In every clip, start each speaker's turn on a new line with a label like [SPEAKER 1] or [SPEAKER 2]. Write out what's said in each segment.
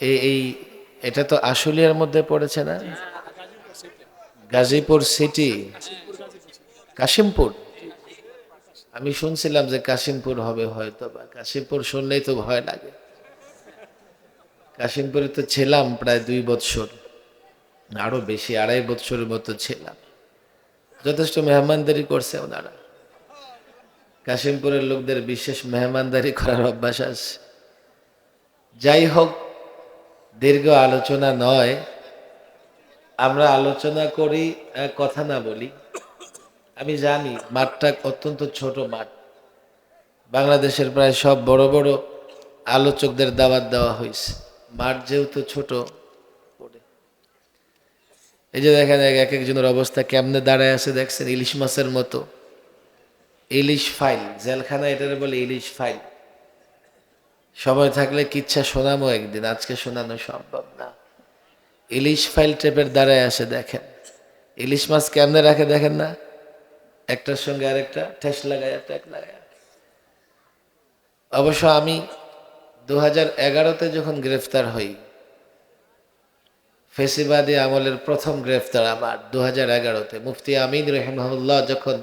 [SPEAKER 1] এই এটা তো আশুলিয়ার মধ্যে পড়েছে না? গাজীপুর সিটি। কাশিমপুর। আমি শুনছিলাম যে কাশিমপুর হবে হয়তো বা। কাশিমপুর শুনলেই তো ভয় লাগে। কাশিমপুরে তো ছিলাম প্রায় দুই বৎসর। আরও বেশি, আড়াই বৎসরের মতো ছিলাম। যথেষ্ট মেহমানদারি করছে ওনারা। কাশিমপুরের লোকদের বিশেষ মেহমানদারি করার অভ্যাস আছে। যাই হোক দীর্ঘ আলোচনা নয়। আমরা আলোচনা করি কথা না বলি। আমি জানি মাঠটা অত্যন্ত ছোট মাঠ। বাংলাদেশের প্রায় সব বড় বড় আলোচকদের দাওয়াত দেওয়া হয়েছে। মাঠ যেহেতু ছোট, এই যে দেখেন এক একজনের অবস্থা কেমনে দাঁড়ায় আছে দেখছেন? ইলিশ মাছের মতো। ইলিশ ফাইল, জেলখানা এটারে বলে ইলিশ ফাইল। সময় থাকলে কিচ্ছা শোনামো একদিন, আজকে শোনানো সম্ভব না। ইলিশ ফাইল টেপের দ্বারায় আসে দেখেন। ইলিশ মাছ কেমনে রাখে দেখেন না? একটার সঙ্গে আরেকটা, ঠেস লাগায় ট্যাক লাগায়। অবশ্য আমি দু হাজার এগারোতে যখন গ্রেফতার হই, ফেসিবাদী আমলের প্রথম গ্রেফতার আমার দু হাজার এগারোতে। মুফতি আমিন রহমাউল্লাহ যখন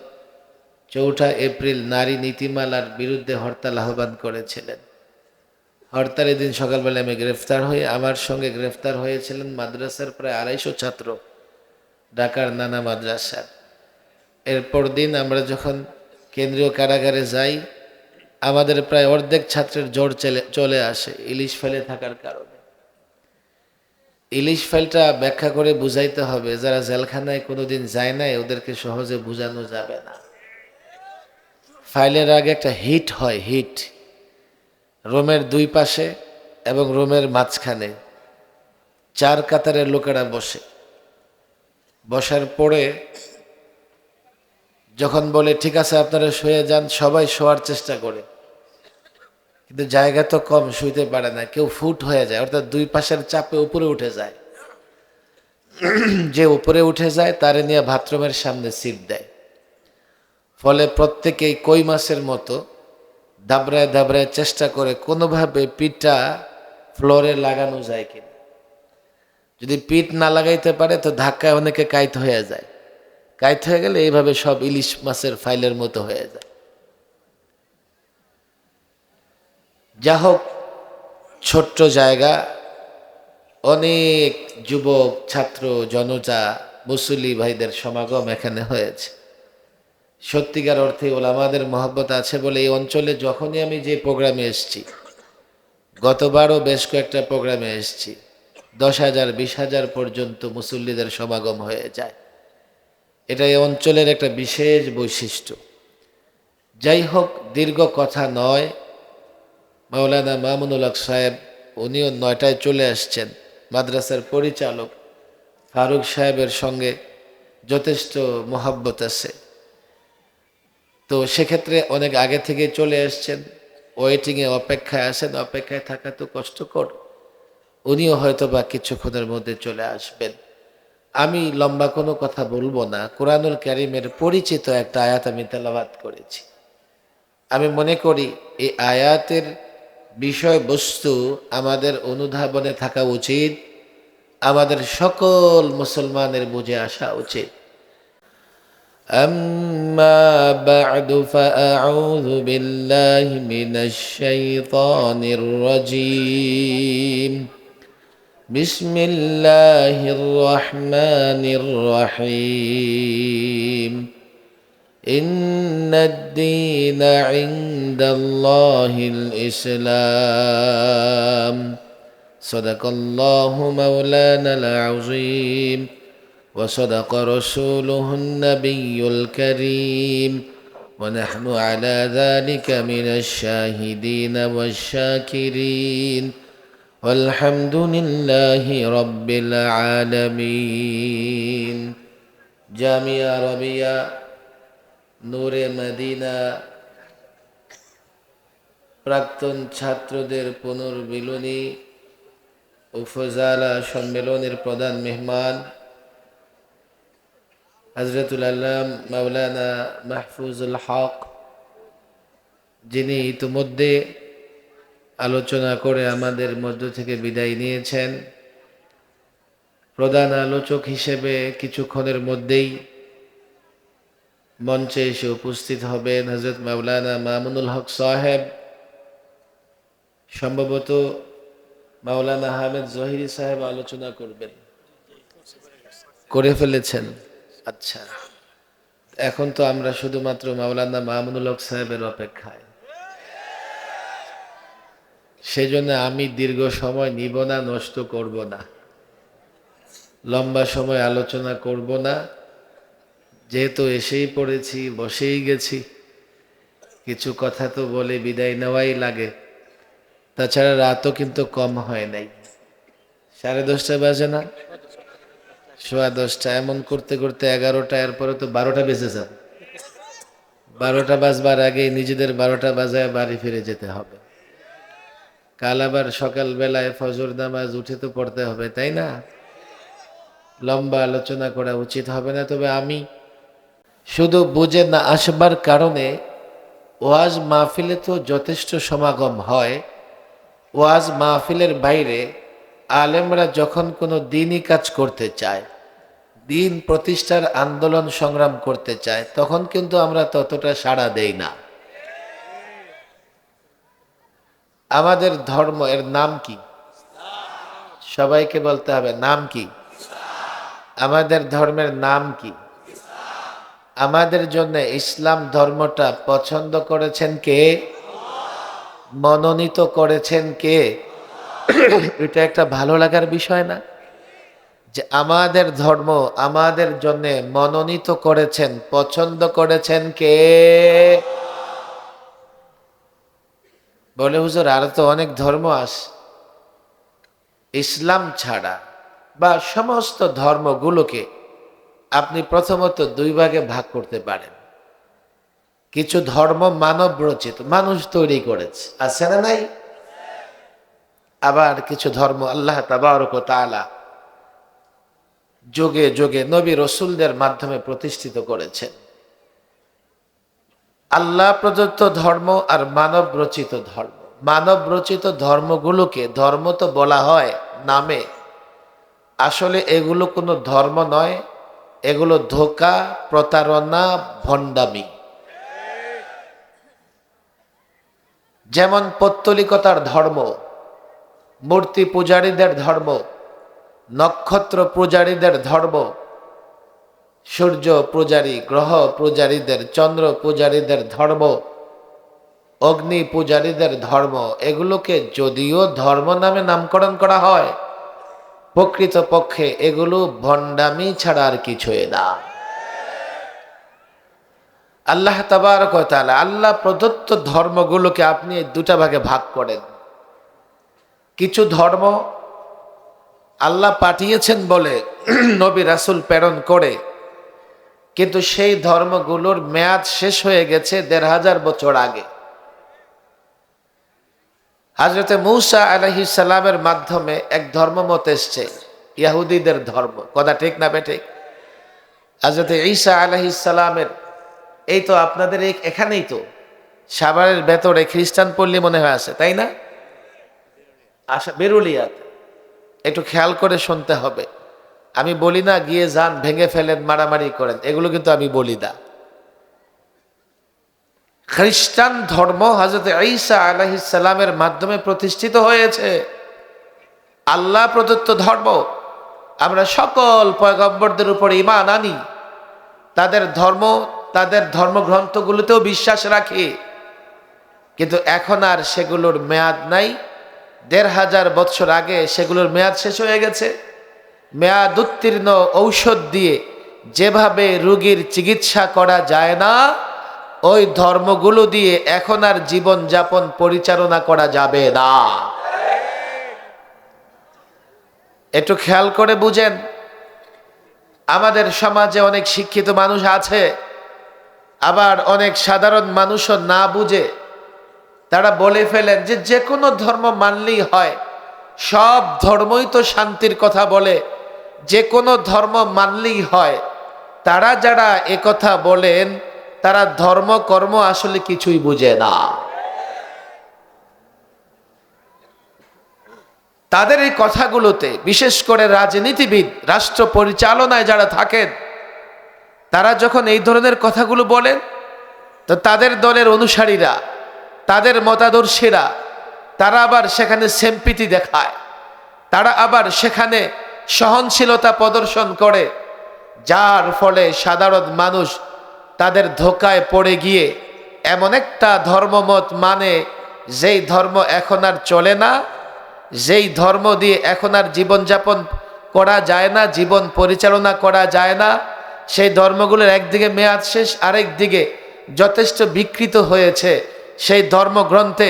[SPEAKER 1] চৌঠা এপ্রিল নারী নীতিমালার বিরুদ্ধে হরতাল আহ্বান করেছিলেন হরতালের দিন সকালবেলা আমি গ্রেফতার হই আমার সঙ্গে গ্রেফতার হয়েছিলেন মাদ্রাসার প্রায় আড়াইশো ছাত্র, ঢাকার নানা মাদ্রাসার এরপর দিন আমরা যখন কেন্দ্রীয় কারাগারে যাই, আমাদের প্রায় অর্ধেক ছাত্রের জ্বর চলে চলে আসে ইলিশ ফেলে থাকার কারণে। ইলিশ ফাইলটা ব্যাখ্যা করে বুঝাইতে হবে, যারা জেলখানায় কোনোদিন যায় নাই, ওদেরকে সহজে বোঝানো যাবে না। ফাইলের আগে একটা হিট হয়, হিট। রোমের দুই পাশে এবং রোমের মাঝখানে। চার কাতারের লোকেরা বসে। বসার পরে যখন বলে, ঠিক আছে, আপনারা শুয়ে যান, সবাই শোয়ার চেষ্টা করে। কিন্তু জায়গা তো কম, শুইতে পারে না, কেউ ফুট হয়ে যায়, অর্থাৎ দুই পাশের চাপে উপরে উঠে যায়। যে উপরে উঠে যায়, তারে নিয়ে বাথরুমের সামনে সিট দেয়। ফলে প্রত্যেকেই কই মাছের মতো দাবড়ায় দাবড়ায় চেষ্টা করে কোনোভাবে পিঠটা ফ্লোরে লাগানো যায় কিনা। যদি পিঠ না লাগাইতে পারে, তো ধাক্কায় অনেকে কাইত হয়ে যায়। কাইত হয়ে গেলে এইভাবে সব ইলিশ মাছের ফাইলের মতো হয়ে যায়। যা হোক, ছোট্ট জায়গা, অনেক যুবক, ছাত্র, জনতা, মুসল্লি ভাইদের সমাগম এখানে হয়েছে। সত্যিকার অর্থে ওলামাদের মহব্বত আছে বলে এই অঞ্চলে যখনই আমি যে প্রোগ্রামে এসেছি, গতবারও বেশ কয়েকটা প্রোগ্রামে এসেছি, দশ হাজার, বিশ হাজার পর্যন্ত মুসল্লিদের সমাগম হয়ে যায়। এটা এই অঞ্চলের একটা বিশেষ বৈশিষ্ট্য। যাই হোক, দীর্ঘ কথা নয়, মাওলানা মামুনুল হক সাহেব, উনিও নয়টায় চলে আসছেন, মাদ্রাসার পরিচালক ফারুক সাহেবের সঙ্গে যথেষ্ট মহাব্বত আছে। তো সেক্ষেত্রে অনেক আগে থেকে চলে এসছেন ওয়েটিংয়ে অপেক্ষায় আসেন অপেক্ষায় থাকা তো কষ্টকর। উনিও হয়তো বা কিছুক্ষণের মধ্যে চলে আসবেন। আমি লম্বা কোনো কথা বলব না, কোরআনুল করিমের পরিচিত একটা আয়াত আমি তেলাবাদ করেছি। আমি মনে করি, এই আয়াতের বিষয়বস্তু আমাদের অনুধাবনে থাকা উচিত, আমাদের সকল মুসলমানের বুঝে আসা উচিত। أما بعد فأعوذ بالله من الشيطان الرجيم. بسم الله الرحمن الرحيم. إن الدين عند الله الإسلام. صدق الله مولانا العظيم. وصدق رسوله النبي الكريم ونحن على ذلك من الشاهدين والشاكرين والحمد لله رب العالمين জামিয়া রবিয়া নূরে মদিনা প্রাক্তন ছাত্রদের পুনর্মিলনী উপজালা সম্মেলনের প্রধান মেহমান হজরতুল আল্লাম মাওলানা মাহফুজুল হক, যিনি ইতিমধ্যে আলোচনা করে আমাদের মধ্য থেকে বিদায় নিয়েছেন। প্রধান আলোচক হিসেবে কিছুক্ষণের মধ্যেই মঞ্চে এসে উপস্থিত হবেন হজরত মাওলানা মামুনুল হক সাহেব। সম্ভবত মাওলানা আহমেদ জহিরি সাহেব আলোচনা করবেন, করে ফেলেছেন। আচ্ছা। এখন তো আমরা শুধুমাত্র মাওলানা মামুনুল হক সাহেবের অপেক্ষায়। সেই জন্য আমি দীর্ঘ সময় নিব না, নষ্ট করব না। লম্বা সময় আলোচনা করব না। যেহেতু এসেই পড়েছি, বসেই গেছি, কিছু কথা তো বলে বিদায় নেওয়াই লাগে। তাছাড়া রাতও কিন্তু কম হয় নাই। সাড়ে দশটা বাজে না? সোয়া দশটা, এমন করতে করতে এগারোটা, এরপরে তো বারোটা বেজে যান বারোটা বাজবার আগেই নিজেদের বারোটা বাজায় বাড়ি ফিরে যেতে হবে। কাল আবার সকালবেলায় ফজর নামাজ উঠে তো পড়তে হবে, তাই না? লম্বা আলোচনা করা উচিত হবে না, তবে আমি শুধু বুঝে না আসবার কারণে ওয়াজ মাহফিলে তো যথেষ্ট সমাগম হয়। ওয়াজ মাহফিলের বাইরে আলেমরা যখন কোনো দিনই কাজ করতে চায় দিন প্রতিষ্ঠার আন্দোলন সংগ্রাম করতে চায়, তখন কিন্তু আমরা ততটা সাড়া দেই না। আমাদের ধর্ম, এর নাম কি? সবাইকে বলতে হবে, নাম কি? আমাদের ধর্মের নাম কি? আমাদের জন্য ইসলাম ধর্মটা পছন্দ করেছেন কে? মনোনীত করেছেন কে? এটা একটা ভালো লাগার বিষয় না? যে আমাদের ধর্ম আমাদের জন্য মনোনীত করেছেন, পছন্দ করেছেন কে? বলে, হুজুর, আর তো অনেক ধর্ম আস ইসলাম ছাড়া বা সমস্ত ধর্মগুলোকে আপনি প্রথমত দুই ভাগে ভাগ করতে পারেন। কিছু ধর্ম মানব রচিত, মানুষ তৈরি করেছে, আছে না নাই? আবার কিছু ধর্ম আল্লাহ তাবারক তাআলা যোগে যোগে নবী রসুলদের মাধ্যমে প্রতিষ্ঠিত করেছেন। আল্লাহ প্রদত্ত ধর্ম আর মানব রচিত ধর্ম। মানব রচিত ধর্মগুলোকে ধর্ম তো বলা হয় নামে। আসলে এগুলো কোনো ধর্ম নয়, এগুলো ধোকা, প্রতারণা, ভণ্ডামি। যেমন পত্তলিকতার ধর্ম, মূর্তি পূজারীদের ধর্ম নক্ষত্র পূজারীদের ধর্ম, সূর্য পূজারী, গ্রহ পূজারীদের চন্দ্র পূজারীদের ধর্ম, অগ্নি পূজারীদের ধর্ম, এগুলোকে যদিও ধর্ম নামে নামকরণ করা হয় প্রকৃত পক্ষে এগুলো ভণ্ডামি ছাড়া আর কিছুই না। আল্লাহ ওয়া তাআলা আল্লাহ প্রদত্ত ধর্মগুলোকে আপনি দুটা ভাগে ভাগ করেন। কিছু ধর্ম আল্লাহ পাঠিয়েছেন বলে নবী রাসূল প্রেরণ করে। কিন্তু সেই ধর্মগুলোর মেয়াদ শেষ হয়ে গেছে দেড় হাজার বছর আগে। হাজরতে মৌসা আলহি সালামের মাধ্যমে এক ধর্মমত এসছে, ইয়াহুদিদের ধর্ম। কথা ঠিক না বেঠিক? হাজরতে ঈসা আলহি সালামের, এই তো আপনাদের এখানেই তো। সাভারের ভেতরে খ্রিস্টান পল্লী মনে হয় আছে, তাই না? আশা বেরুলিয়াতে। একটু খেয়াল করে শুনতে হবে। আমি বলি না, গিয়ে যান, ভেঙে ফেলেন, মারামারি করেন। এগুলো কিন্তু আমি বলি না। খ্রিস্টান ধর্ম হজরত ঈসা আলাহিসাল্লামের মাধ্যমে প্রতিষ্ঠিত হয়েছে। আল্লাহ প্রদত্ত ধর্ম। আমরা সকল পয়গম্বরদের উপর ইমান আনি। তাদের ধর্ম, তাদের ধর্মগ্রন্থগুলোতেও বিশ্বাস রাখি। কিন্তু এখন আর সেগুলোর মেয়াদ নাই। দেড় হাজার বৎসর আগে সেগুলোর মেয়াদ শেষ হয়ে গেছে। মেয়াদ উত্তীর্ণ ঔষধ দিয়ে যেভাবে রুগীর চিকিৎসা করা যায় না, ওই ধর্মগুলো দিয়ে এখন আর জীবন যাপন পরিচালনা করা যাবে না। একটু খেয়াল করে বুঝেন, আমাদের সমাজে অনেক শিক্ষিত মানুষ আছে, আবার অনেক সাধারণ মানুষও না বুঝে তারা বলে ফেলেন যে যে কোনো ধর্ম মানলেই হয়। সব ধর্মই তো শান্তির কথা বলে। যে কোনো ধর্ম মানলেই হয়। তারা যারা একথা বলেন, তারা ধর্ম, কর্ম আসলে কিছুই বুঝে না। তাদের এই কথাগুলোতে, বিশেষ করে রাজনীতিবিদ, রাষ্ট্র পরিচালনায় যারা থাকেন, তারা যখন এই ধরনের কথাগুলো বলেন, তো তাদের দলের অনুসারীরা তাদের মতাদর্শীরা, তারা আবার সেখানে সেম্পিতি দেখায়। তারা আবার সেখানে সহনশীলতা প্রদর্শন করে, যার ফলে সাধারণ মানুষ তাদের ধোকায় পড়ে গিয়ে এমন একটা ধর্মমত মানে যেই ধর্ম এখন আর চলে না, যেই ধর্ম দিয়ে এখন আর জীবনযাপন করা যায় না, জীবন পরিচালনা করা যায় না, সেই ধর্মগুলোর একদিকে মেয়াদ শেষ আরেক দিকে যথেষ্ট বিকৃত হয়েছে। সেই ধর্মগ্রন্থে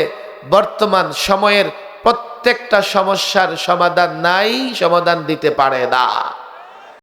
[SPEAKER 1] বর্তমান সময়ের প্রত্যেকটা সমস্যার সমাধান নাই সমাধান দিতে পারে না।